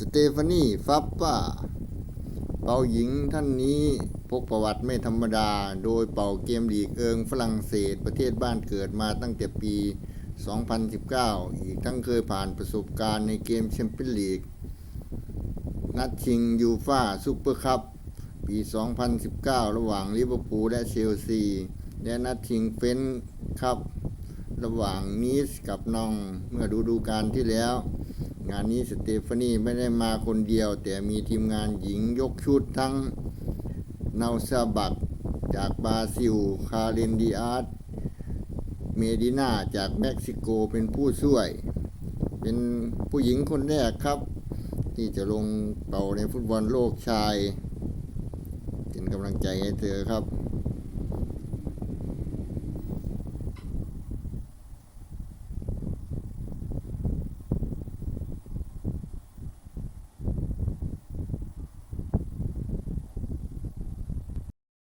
สเตฟานีฟับป้า เป่าหญิงท่านนี้พกประวัติไม่ธรรมดา โดยเป่าเกมลีกเอิงฝรั่งเศสประเทศบ้านเกิดมาตั้งแต่ปี 2019 อีกทั้งเคยผ่านประสบการณ์ในเกมแชมเปี้ยนลีก นัดชิงยูฟ่าซูเปอร์คัพปี 2019 ระหว่างลิเวอร์พูลและเชลซี และนัดชิงเฟนส์คัพระหว่างนีสกับนองเมื่อฤดูกาลที่แล้ว งานนี้สเตฟานีไม่ได้มาคนเดียว แต่มีทีมงานหญิงยกชุดทั้งนาซาบักจากบราซิล คาเรนดิอาสเมดินาจากเม็กซิโกเป็นผู้ช่วย เป็นผู้หญิงคนแรกครับ ที่จะลงเป่าในฟุตบอลโลกชาย เป็นกำลังใจให้เธอครับ